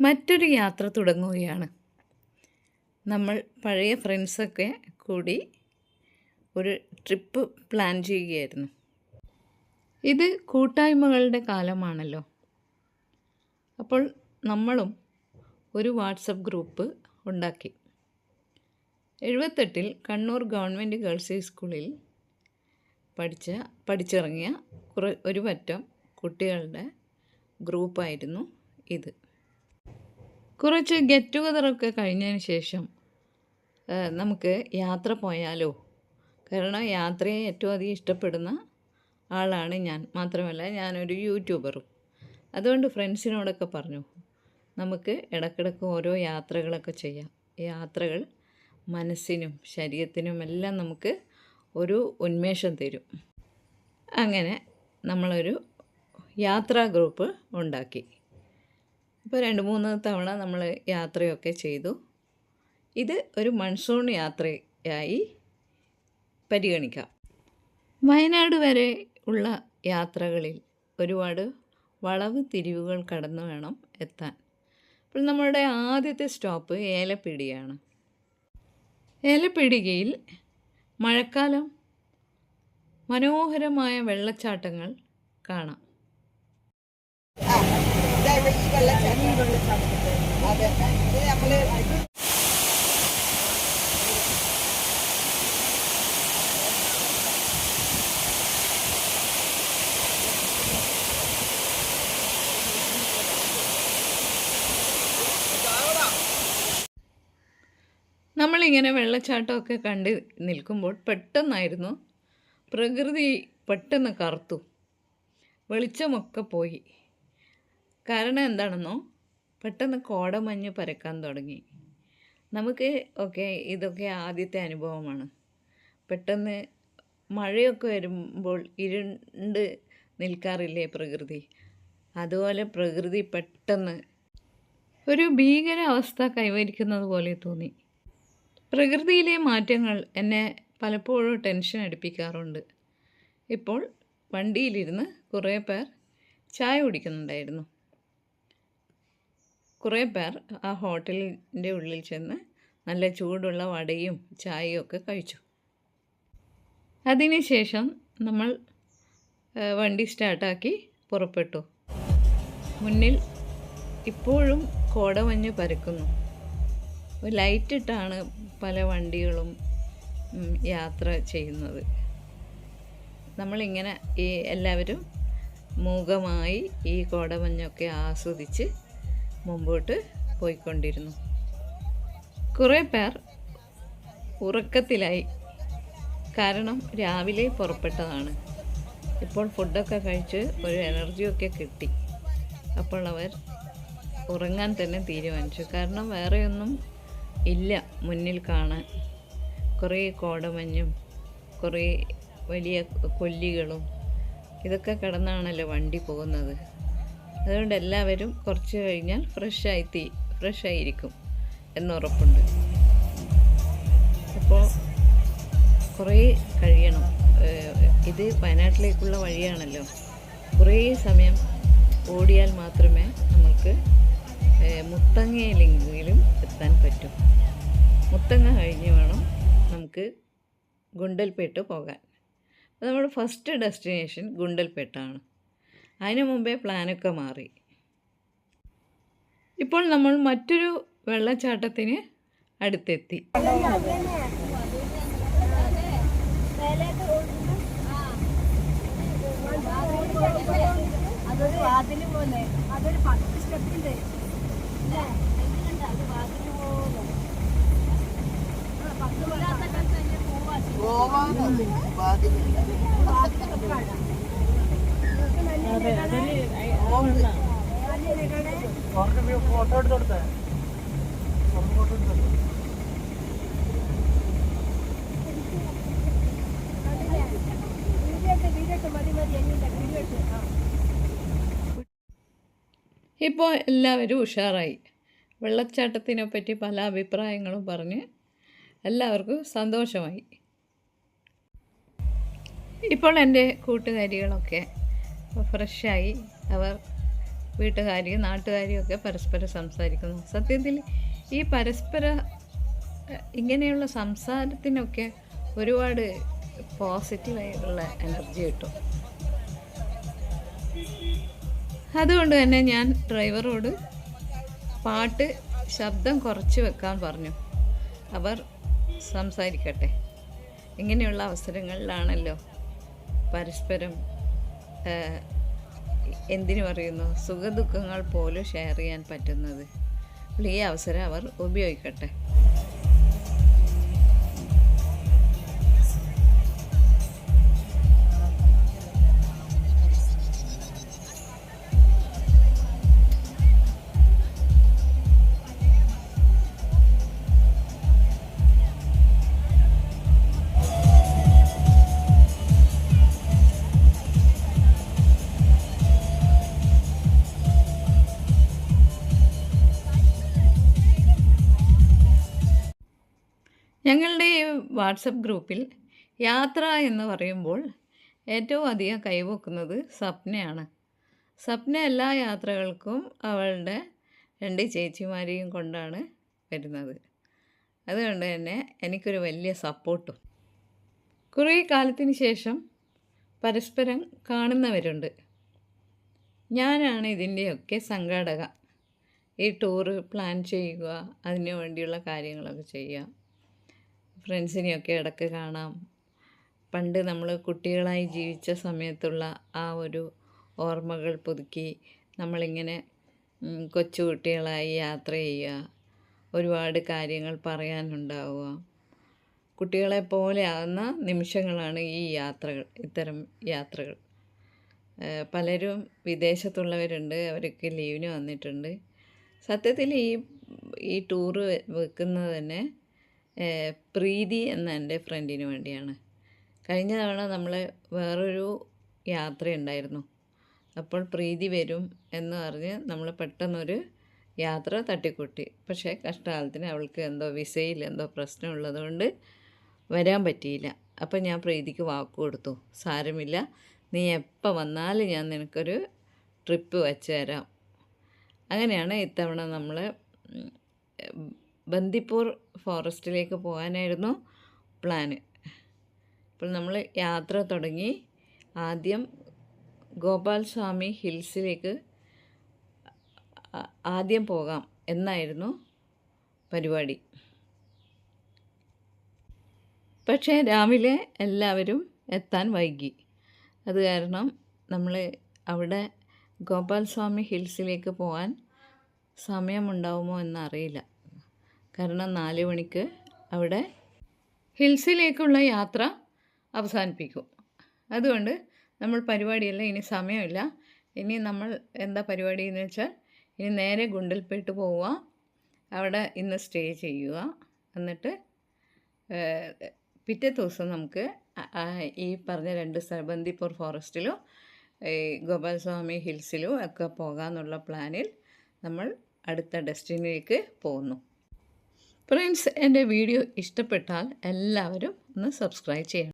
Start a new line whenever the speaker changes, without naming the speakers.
മറ്റൊരു യാത്ര തുടങ്ങുകയാണ്. നമ്മൾ പഴയ ഫ്രണ്ട്സൊക്കെ കൂടി ഒരു ട്രിപ്പ് പ്ലാൻ ചെയ്യുകയായിരുന്നു. ഇത് കൂട്ടായ്മകളുടെ കാലമാണല്ലോ. അപ്പോൾ നമ്മളും ഒരു വാട്സപ്പ് ഗ്രൂപ്പ് ഉണ്ടാക്കി. എഴുപത്തെട്ടിൽ കണ്ണൂർ ഗവൺമെന്റ് ഗേൾസ് ഹൈസ്കൂളിൽ പഠിച്ച പഠിച്ചിറങ്ങിയ കുറ ഒരു പറ്റം കുട്ടികളുടെ ഗ്രൂപ്പായിരുന്നു ഇത്. കുറച്ച് ഗെറ്റ് ടുഗതറൊക്കെ കഴിഞ്ഞതിന് ശേഷം നമുക്ക് യാത്ര പോയാലോ? കാരണം യാത്രയെ ഏറ്റവും അധികം ഇഷ്ടപ്പെടുന്ന ആളാണ് ഞാൻ. മാത്രമല്ല ഞാനൊരു യൂട്യൂബറും. അതുകൊണ്ട് ഫ്രണ്ട്സിനോടൊക്കെ പറഞ്ഞു നമുക്ക് ഇടക്കിടക്ക് ഓരോ യാത്രകളൊക്കെ ചെയ്യാം. യാത്രകൾ മനസ്സിനും ശരീരത്തിനും എല്ലാം നമുക്ക് ഒരു ഉന്മേഷം തരും. അങ്ങനെ നമ്മളൊരു യാത്രാ ഗ്രൂപ്പ് ഉണ്ടാക്കി. ഇപ്പോൾ രണ്ട് മൂന്ന് തവണ നമ്മൾ യാത്രയൊക്കെ ചെയ്തു. ഇത് ഒരു മൺസൂൺ യാത്രയായി പരിഗണിക്കാം. വയനാട് വരെ ഉള്ള യാത്രകളിൽ ഒരുപാട് വളവ് തിരിവുകൾ കടന്നു വേണം എത്താൻ. അപ്പോൾ നമ്മളുടെ ആദ്യത്തെ സ്റ്റോപ്പ് ഏലപ്പിടിയാണ്. ഏലപ്പിടികയിൽ മഴക്കാലം മനോഹരമായ വെള്ളച്ചാട്ടങ്ങൾ കാണാം.
നമ്മൾ
നമ്മളിങ്ങനെ വെള്ളച്ചാട്ടമൊക്കെ കണ്ട് നിൽക്കുമ്പോൾ പെട്ടെന്നായിരുന്നു പ്രകൃതി പെട്ടെന്ന് കറുത്തു. വെളിച്ചമൊക്കെ പോയി. കാരണം എന്താണെന്നോ? പെട്ടെന്ന് കോടമഞ്ഞ് പരക്കാൻ തുടങ്ങി. നമുക്ക് ഒക്കെ ഇതൊക്കെ ആദ്യത്തെ അനുഭവമാണ്. പെട്ടെന്ന് മഴയൊക്കെ വരുമ്പോൾ ഇരുണ്ട് നിൽക്കാറില്ലേ പ്രകൃതി? അതുപോലെ പ്രകൃതി പെട്ടെന്ന് ഒരു ഭീകര അവസ്ഥ കൈവരിക്കുന്നത് പോലെ തോന്നി. പ്രകൃതിയിലെ മാറ്റങ്ങൾ എന്നെ പലപ്പോഴും ടെൻഷൻ അടുപ്പിക്കാറുണ്ട്. ഇപ്പോൾ വണ്ടിയിലിരുന്ന് കുറേ പേർ ചായ കുടിക്കുന്നുണ്ടായിരുന്നു. കുറേ പേർ ആ ഹോട്ടലിന്റെ ഉള്ളിൽ ചെന്ന് നല്ല ചൂടുള്ള വടയും ചായയും ഒക്കെ കഴിച്ചു. അതിനുശേഷം നമ്മൾ വണ്ടി സ്റ്റാർട്ടാക്കി പുറപ്പെട്ടു. മുന്നിൽ ഇപ്പോഴും കോടമഞ്ഞ് പരക്കുന്നു. ലൈറ്റിട്ടാണ് പല വണ്ടികളും യാത്ര ചെയ്യുന്നത്. നമ്മളിങ്ങനെ ഈ എല്ലാവരും മൂകമായി ഈ കോടമഞ്ഞൊക്കെ ആസ്വദിച്ച് മുമ്പോട്ട് പോയിക്കൊണ്ടിരുന്നു. കുറേ പേർ ഉറക്കത്തിലായി. കാരണം രാവിലെ പുറപ്പെട്ടതാണ്. ഇപ്പോൾ ഫുഡൊക്കെ കഴിച്ച് ഒരു എനർജിയൊക്കെ കിട്ടി. അപ്പോൾ അവർ ഉറങ്ങാൻ തന്നെ തീരുമാനിച്ചു. കാരണം വേറെയൊന്നും ഇല്ല മുന്നിൽ കാണാൻ. കുറേ കോടമഞ്ഞും കുറേ വലിയ കൊല്ലികളും. ഇതൊക്കെ കടന്നാണല്ലോ വണ്ടി പോകുന്നത്. അതുകൊണ്ട് എല്ലാവരും കുറച്ച് കഴിഞ്ഞാൽ ഫ്രഷായി തീ ഫ്രഷായിരിക്കും എന്നുറപ്പുണ്ട്. അപ്പോൾ കുറേ കഴിയണം. ഇത് വയനാട്ടിലേക്കുള്ള വഴിയാണല്ലോ. കുറേ സമയം ഓടിയാൽ മാത്രമേ നമുക്ക് മുത്തങ്ങയിലെങ്കിലും എത്താൻ പറ്റും. മുത്തങ്ങ കഴിഞ്ഞ് വേണം നമുക്ക് ഗുണ്ടൽപേട്ട് പോകാൻ. നമ്മുടെ ഫസ്റ്റ് ഡെസ്റ്റിനേഷൻ ഗുണ്ടൽപേട്ടാണ്. അതിനു മുമ്പേ പ്ലാനൊക്കെ മാറി ഇപ്പോൾ നമ്മൾ മറ്റൊരു വെള്ളച്ചാട്ടത്തിന് അടുത്തെത്തി
അതൊരു വാതിൽ പോലെ അതൊരു പത്ത് ഇല്ലേ? എങ്ങനെയുണ്ട്? അത് വാതിൽ പോലെ. പത്ത് പൂവാ ചെയ്തത്.
ഗോവാന്ന്
ഇപ്പോൾ എല്ലാവരും ഉഷാറായി. വെള്ളച്ചാട്ടത്തിനെ പറ്റി പല അഭിപ്രായങ്ങളും പറഞ്ഞ് എല്ലാവർക്കും സന്തോഷമായി. ഇപ്പോൾ എന്റെ കൂട്ടുകാരികളൊക്കെ ഫ്രഷായി അവർ വീട്ടുകാരിയും നാട്ടുകാരിയും ഒക്കെ പരസ്പരം സംസാരിക്കുന്നു. സത്യത്തിൽ ഈ പരസ്പര ഇങ്ങനെയുള്ള സംസാരത്തിനൊക്കെ ഒരുപാട് പോസിറ്റീവായിട്ടുള്ള എനർജി കിട്ടും. അതുകൊണ്ട് തന്നെ ഞാൻ ഡ്രൈവറോട് പാട്ട് ശബ്ദം കുറച്ച് വെക്കാൻ പറഞ്ഞു. അവർ സംസാരിക്കട്ടെ. ഇങ്ങനെയുള്ള അവസരങ്ങളിലാണല്ലോ പരസ്പരം എന്തിനു പറയുന്നു? സുഖദുഃഖങ്ങൾ പോലും ഷെയർ ചെയ്യാൻ പറ്റുന്നത്. അപ്പോൾ ഈ അവസരം അവർ ഉപയോഗിക്കട്ടെ. ഞങ്ങളുടെ ഈ വാട്സപ്പ് ഗ്രൂപ്പിൽ യാത്ര എന്ന് പറയുമ്പോൾ ഏറ്റവും അധികം കൈവക്കുന്നത് സ്വപ്നയാണ്. സ്വപ്ന എല്ലാ യാത്രകൾക്കും അവളുടെ രണ്ട് ചേച്ചിമാരെയും കൊണ്ടാണ് വരുന്നത്. അതുകൊണ്ട് തന്നെ എനിക്കൊരു വലിയ സപ്പോർട്ടും. കുറേ കാലത്തിന് ശേഷം പരസ്പരം കാണുന്നവരുണ്ട്. ഞാനാണ് ഇതിന്റെയൊക്കെ സംഘാടക. ഈ ടൂറ് പ്ലാൻ ചെയ്യുക അതിനു വേണ്ടിയുള്ള കാര്യങ്ങളൊക്കെ ചെയ്യുക. ഫ്രണ്ട്സിനെയൊക്കെ ഇടയ്ക്ക് കാണാം. പണ്ട് നമ്മൾ കുട്ടികളായി ജീവിച്ച സമയത്തുള്ള ആ ഒരു ഓർമ്മകൾ പുതുക്കി നമ്മളിങ്ങനെ കൊച്ചു കുട്ടികളായി യാത്ര ചെയ്യുക ഒരുപാട് കാര്യങ്ങൾ പറയാനുണ്ടാവുക. കുട്ടികളെ പോലെ നിമിഷങ്ങളാണ് ഈ യാത്രകൾ ഇത്തരം യാത്രകൾ. പലരും വിദേശത്തുള്ളവരുണ്ട് അവരൊക്കെ ലീവിന് വന്നിട്ടുണ്ട്. സത്യത്തിൽ ഈ ഈ ടൂറ് വെക്കുന്നത് തന്നെ പ്രീതി എന്ന എന്റെ ഫ്രണ്ടിന് വേണ്ടിയാണ്. കഴിഞ്ഞ തവണ നമ്മൾ വേറൊരു യാത്രയുണ്ടായിരുന്നു. അപ്പോൾ പ്രീതി വരും എന്ന് പറഞ്ഞ് നമ്മൾ പെട്ടെന്നൊരു യാത്ര തട്ടിക്കൂട്ടി. പക്ഷേ കഷ്ടകാലത്തിന് അവൾക്ക് എന്തോ വിസയിൽ എന്തോ പ്രശ്നമുള്ളതുകൊണ്ട് വരാൻ പറ്റിയില്ല. അപ്പം ഞാൻ പ്രീതിക്ക് വാക്ക് കൊടുത്തു. സാരമില്ല നീ എപ്പോൾ വന്നാലും ഞാൻ നിനക്കൊരു ട്രിപ്പ് വെച്ച് തരാം. അങ്ങനെയാണ് ഇത്തവണ നമ്മൾ ബന്ദിപ്പൂർ ഫോറസ്റ്റിലേക്ക് പോകാനായിരുന്നു പ്ലാന്. അപ്പോൾ നമ്മൾ യാത്ര തുടങ്ങി. ആദ്യം ഗോപാൽ സ്വാമി ഹിൽസിലേക്ക് ആദ്യം പോകാം എന്നായിരുന്നു പരിപാടി. പക്ഷേ രാവിലെ എല്ലാവരും എത്താൻ വൈകി. അത് കാരണം നമ്മൾ അവിടെ ഗോപാൽ സ്വാമി ഹിൽസിലേക്ക് പോകാൻ സമയമുണ്ടാവുമോ എന്നറിയില്ല. കാരണം നാല് മണിക്ക് അവിടെ ഹിൽസിലേക്കുള്ള യാത്ര അവസാനിപ്പിക്കും. അതുകൊണ്ട് നമ്മൾ പരിപാടിയല്ല ഇനി സമയമില്ല. ഇനി നമ്മൾ എന്താ പരിപാടി എന്ന് വെച്ചാൽ ഇനി നേരെ ഗുണ്ടൽപേട്ട് പോവുക. അവിടെ ഇന്ന് സ്റ്റേ ചെയ്യുക. എന്നിട്ട് പിറ്റേ ദിവസം നമുക്ക് ഈ പറഞ്ഞ രണ്ട് സ്ഥലം ബന്ദിപ്പൂർ ഫോറസ്റ്റിലോ ഈ ഗോപാൽ സ്വാമി ഹിൽസിലും ഒക്കെ പോകാമെന്നുള്ള പ്ലാനിൽ നമ്മൾ അടുത്ത ഡെസ്റ്റിനിലേക്ക് പോകുന്നു. ഫ്രണ്ട്സ് എന്റെ വീഡിയോ ഇഷ്ടപ്പെട്ടാൽ എല്ലാവരും ഒന്ന് സബ്സ്ക്രൈബ് ചെയ്യണം.